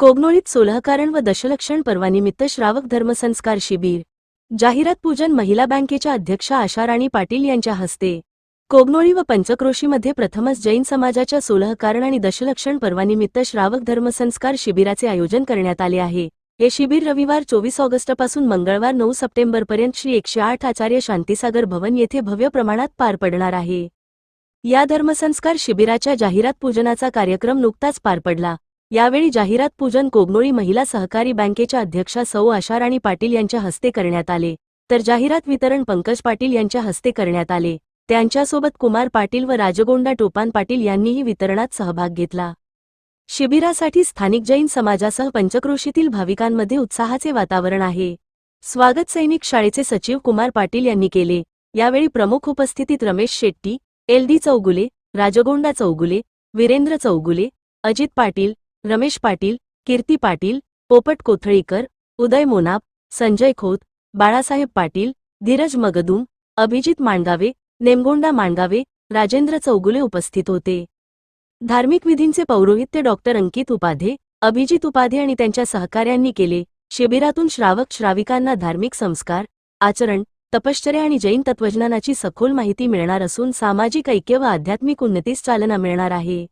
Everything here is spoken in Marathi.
कोगनोळीत सोलहकारण व दशलक्षण पर्वानिमित्त श्रावक धर्मसंस्कार शिबिर. जाहिरात पूजन महिला बँकेच्या अध्यक्षा आशाराणी पाटील यांच्या हस्ते. कोगनोळी व पंचक्रोशीमध्ये प्रथमच जैन समाजाच्या सोलहकारण आणि दशलक्षण पर्वानिमित्त श्रावक धर्मसंस्कार शिबिराचे आयोजन करण्यात आले आहे. हे शिबिर रविवार चोवीस ऑगस्टपासून मंगळवार नऊ सप्टेंबरपर्यंत श्री एकशे आठ आचार्य शांतीसागर भवन येथे भव्य प्रमाणात पार पडणार आहे. या धर्मसंस्कार शिबिराच्या जाहिरात पूजनाचा कार्यक्रम नुकताच पार पडला. यावेळी जाहिरात पूजन कोगनोळी महिला सहकारी बँकेच्या अध्यक्षा सौ आशाराणी पाटील यांच्या हस्ते करण्यात आले. तर जाहिरात वितरण पंकज पाटील यांच्या हस्ते करण्यात आले. त्यांच्यासोबत कुमार पाटील व राजगोंडा टोपान पाटील यांनीही वितरणात सहभाग घेतला. शिबिरासाठी स्थानिक जैन समाजासह पंचक्रोशीतील भाविकांमध्ये उत्साहाचे वातावरण आहे. स्वागत सैनिक शाळेचे सचिव कुमार पाटील यांनी केले. यावेळी प्रमुख उपस्थितीत रमेश शेट्टी एल डी चौगुले राजगोंडा चौगुले वीरेंद्र चौगुले अजित पाटील रमेश पाटील कीर्ती पाटील पोपट कोथळीकर उदय मोनाप संजय खोत बाळासाहेब पाटील धीरज मगदूम अभिजित मांडगावे नेमगोंडा मांडगावे राजेंद्र चौगुले उपस्थित होते. धार्मिक विधींचे पौरोहित्य डॉक्टर अंकित उपाधे अभिजित उपाधे आणि त्यांच्या सहकाऱ्यांनी केले. शिबिरातून श्रावक श्राविकांना धार्मिक संस्कार आचरण तपश्चर्या आणि जैन तत्वज्ञानाची सखोल माहिती मिळणार असून सामाजिक ऐक्य व आध्यात्मिक उन्नतीस चालना मिळणार आहे.